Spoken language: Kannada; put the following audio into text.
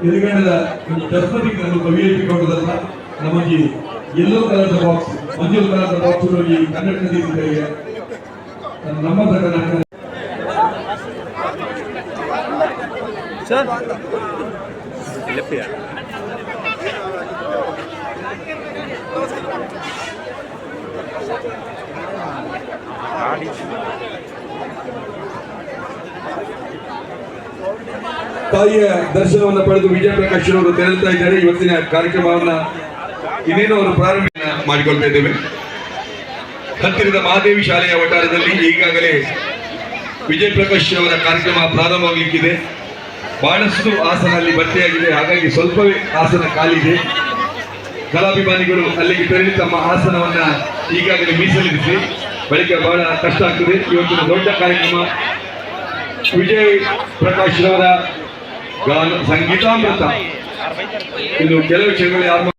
ಎದುರುಗಡೆದ ಒಂದು ದರ್ಪತಿ ಒಂದು ವಿ ಐ ಪಿ ಕೊಡೋದಲ್ಲ ನಮಗೆ yellow colour box Manju colour box ಈ ಕನ್ನಡ ನದಿಗಳಿಗೆ ನಮ್ಮ ಕರ್ನಾಟಕ ಸರ್ ತಾಯಿಯ ದರ್ಶನವನ್ನು ಪಡೆದು ವಿಜಯ ಪ್ರಕಾಶ್ ಅವರು ತೆರಳುತ್ತಾ ಇದ್ದಾರೆ. ಇವತ್ತಿನ ಕಾರ್ಯಕ್ರಮವನ್ನ ಇನ್ನೇನು ಅವರು ಪ್ರಾರಂಭ ಮಾಡಿಕೊಳ್ತಾ ಇದ್ದೇವೆ. ಹತ್ತಿರದ ಮಹಾದೇವಿ ಶಾಲೆಯ ವಟಾರದಲ್ಲಿ ಈಗಾಗಲೇ ವಿಜಯ ಪ್ರಕಾಶ್ ಅವರ ಕಾರ್ಯಕ್ರಮ ಪ್ರಾರಂಭವಾಗಲಿಕ್ಕಿದೆ. ಬಹಳಷ್ಟು ಆಸನ ಅಲ್ಲಿ ಭರ್ತಿಯಾಗಿದೆ. ಹಾಗಾಗಿ ಸ್ವಲ್ಪವೇ ಆಸನ ಖಾಲಿದೆ ಕಲಾಭಿಮಾನಿಗಳು ಅಲ್ಲಿಗೆ ತೆರಳಿ ತಮ್ಮ ಆಸನವನ್ನ ಈಗಾಗಲೇ ಮೀಸಲಿರಿಸಿ ಬಳಿಕ ಬಹಳ ಕಷ್ಟ ಆಗ್ತದೆ. ಇವತ್ತಿನ ದೊಡ್ಡ ಕಾರ್ಯಕ್ರಮ ವಿಜಯ್ ಪ್ರಕಾಶ್ ರವರ ಗಾನ ಸಂಗೀತಾಮೃತ. ಇನ್ನು ಕೆಲವು ಕ್ಷಣಗಳು ಯಾರು